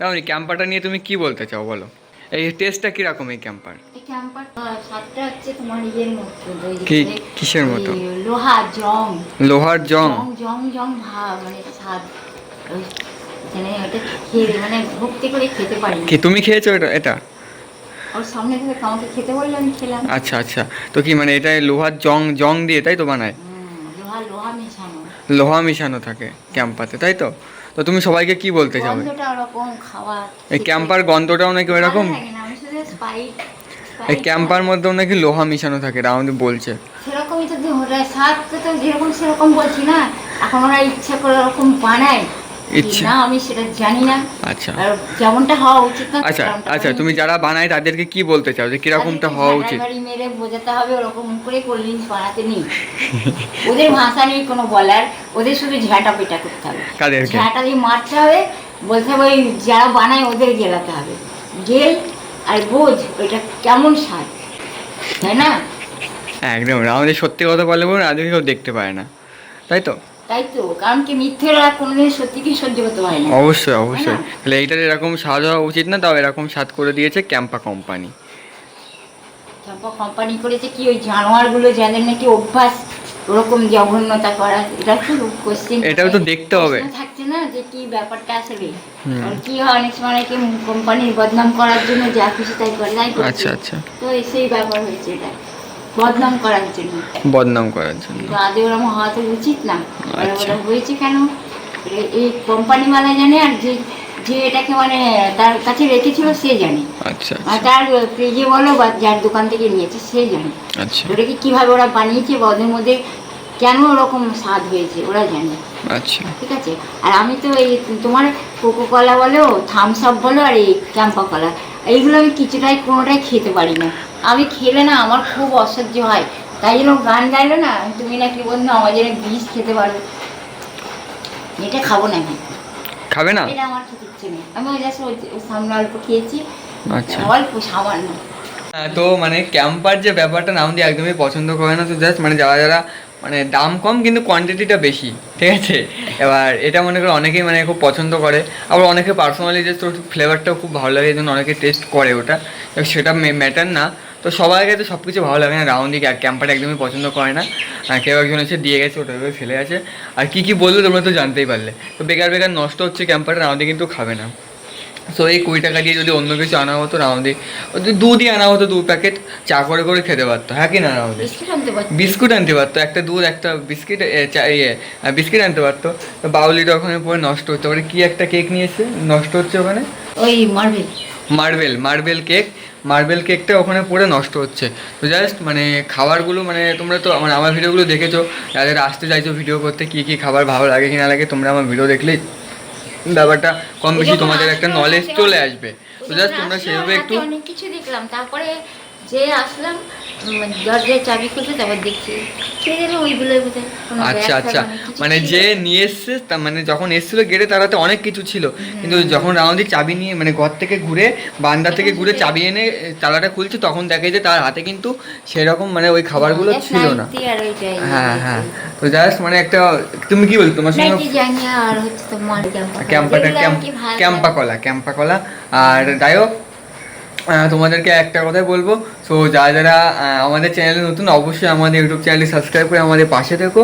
রাউনি ক্যাম্পারটা নিয়ে তুমি কি বলতে চাও বলো? এই টেস্টটা কীরকম এই ক্যাম্পার এই ক্যাম্পার স্বাদটা হচ্ছে তোমার ইয়ের মতো কি- কিসের মতো? লোহা জং। লোহার জং? জং জং জং ভাব মানে স্বাদ মানে মানে ভক্তি করে খেতে পারি। কি তুমি খেয়েছো এটা এটা? ওর সামনে থেকে আমাকে খেতে বলল আমি খেলাম। আচ্ছা আচ্ছা। তো কি মানে এটা লোহার জং জং দিয়ে তাই তো বানায়? লোহা লোহা মেশানো। লোহা মিশানো থাকে ক্যাম্পাতে তাই তো? তো তুমি সবাইকে কি বলতে চাও? এই ক্যাম্পার গন্ধটাও নাকি ওইরকম? এই ক্যাম্পার মধ্যেও নাকি লোহা মিশানো থাকে রাউন্ড বলছে। সেরকমই তো যেরকম সেরকম বলছি না এখন ওরা ইচ্ছা করে ওরকম বানায়। ইচ্ছে। না আমি সেটা জানি না। আচ্ছা। যেমনটা হওয়া উচিত না আচ্ছা আচ্ছা তুমি যারা বানায় তাদেরকে কি বলতে চাও যে কিরকমটা হওয়া উচিত? মেরে বোঝাতে হবে ওরকম করে কোল্ড বানাতে নেই। ওদের ভাষা নেই কোনো বলার ওদের শুধু ঝাঁটা পেটা করতে হবে। কাদেরকে? ঝাঁটা দিয়ে মারতে হবে বলতে হবে ওই যারা বানায় ওদের গেলাতে হবে। গেল আর বোঝ ওইটা কেমন স্বাদ তাই না? একদম। আমাদের সত্যি কথা বলে বলুন আজকে কেউ দেখতে পায় না। তাই তো? তাই তো কারণ কি মিথ্যেরা কোনোদিন সত্যি কি সহ্য করতে পারে না। অবশ্যই অবশ্যই। তাহলে এইটার এরকম স্বাদ হওয়া উচিত না? তাও এরকম স্বাদ করে দিয়েছে ক্যাম্পা কোম্পানি। চাপা কোম্পানি করেছে কি ওই জানোয়ারগুলো যাদের নাকি অভ্যাস? ওরকম জঘন্যতা করা এটা তো কোশ্চেন এটাও তো দেখতে হবে। থাকছে না যে কি ব্যাপারটা আসলে কি হয় অনেক সময় নাকি কোম্পানির বদনাম করার জন্য যা খুশি তাই করে তাই করছে। আচ্ছা আচ্ছা। তো সেই ব্যাপার হয়েছে এটা। বদনাম করার জন্য। বদনাম করার জন্য। তো আদৌ ওরকম হওয়া তো উচিত না। আচ্ছা। ওরা হয়েছে কেন? এই কোম্পানি মালা জানে আর যে যে এটাকে মানে তার কাছে রেখেছিল সে জানে। আচ্ছা আর তার পেজে বলো বা যার দোকান থেকে নিয়েছে সে জানে। আচ্ছা। ওটাকে কীভাবে ওরা বানিয়েছে বা ওদের মধ্যে কেন ওরকম স্বাদ হয়েছে ওরা জানে। আচ্ছা। ঠিক আছে? আর আমি তো এই তোমার কোকো কলা বলো থামস আপ বলো আর এই ক্যাম্পা কলা এইগুলো আমি কিছুটাই কোনোটাই খেতে পারি না। আমি খেলে না আমার খুব অসহ্য হয়। তাই জন্য গান গাইলো না তুমি নাকি বন্ধু আমার জন্য বিষ খেতে পারো এটা খাব না আমি। খাবে না? এটা আমার খেতে ইচ্ছে নেই। আমি ওই জাস্ট সামনে অল্প খেয়েছি। আচ্ছা। অল্প সামান্য। হ্যাঁ, তো মানে ক্যাম্পার যে ব্যাপারটা নাম দিয়ে একদমই পছন্দ করে না তো জাস্ট মানে যারা যারা মানে দাম কম কিন্তু কোয়ান্টিটিটা বেশি ঠিক আছে? এবার এটা মনে করে অনেকেই মানে খুব পছন্দ করে। আবার অনেকে পার্সোনালি জাস্ট ওর ফ্লেভারটাও খুব ভালো লাগে এই জন্য অনেকে টেস্ট করে ওটা। সেটা ম্যাটার না। তো সবাইকে তো সব কিছু ভালো লাগে না। রাউন্ড দিকে ক্যাম্পার একদমই পছন্দ করে না। আর কেউ একজন এসে দিয়ে গেছে ওটা ফেলে গেছে আর কী কী বলল তোমরা তো জানতেই পারলে। তো বেকার বেকার নষ্ট হচ্ছে ক্যাম্পারটা রাউন্ডে কিন্তু খাবে না। সো এই কুড়ি টাকা দিয়ে যদি অন্য কিছু আনা হতো রাউন্ডে দুধই আনা হতো দু প্যাকেট চা করে করে খেতে পারতো। হ্যাঁ কি না রাউন্ডে বিস্কুট আনতে পারতো। একটা দুধ একটা বিস্কিট ইয়ে বিস্কিট আনতে পারতো। তো বাউলিটা ওখানে পরে নষ্ট হচ্ছে। ওখানে কি একটা কেক নিয়েছে? নষ্ট হচ্ছে ওখানে? ওই marble. Marble marble cake. Marble কেকটা ওখানে পড়ে নষ্ট হচ্ছে। তো জাস্ট মানে খাবারগুলো মানে তোমরা তো মানে আমার ভিডিওগুলো দেখেছ। যাদের আসতে চাইছো ভিডিও করতে কী কী খাবার ভালো লাগে কি না লাগে তোমরা আমার ভিডিও দেখলেই ব্যাপারটা কম বেশি তোমাদের একটা নলেজ চলে আসবে। তো জাস্ট তোমরা সেভাবে একটু অনেক কিছু দেখলাম। তারপরে যে আসলাম দরজায় চাবি খুলতে তারপর দেখছি। খেয়ে দিলাম ওইগুলোই বোধহয় আচ্ছা আচ্ছা। মানে। যে নিয়ে এসছে তা মানে যখন এসেছিল গেটে তার হাতে অনেক কিছু ছিল। কিন্তু যখন রাউন্ডি চাবি নিয়ে মানে ঘর থেকে ঘুরে বান্দা থেকে ঘুরে চাবি এনে তালাটা খুলছে তখন দেখে যে তার হাতে কিন্তু সেরকম মানে ওই খাবারগুলো ছিল না। হ্যাঁ হ্যাঁ। তো জাস্ট মানে একটা তুমি কি বল তোমার সঙ্গে ক্যাম্পাটা ক্যাম্প কলা ক্যাম্পা কলা আর যাই হোক তোমাদেরকে একটা কথাই বলব। সো যারা যারা আমাদের চ্যানেলে নতুন, অবশ্যই আমাদের ইউটিউব চ্যানেলটি সাবস্ক্রাইব করে আমাদের পাশে থেকো।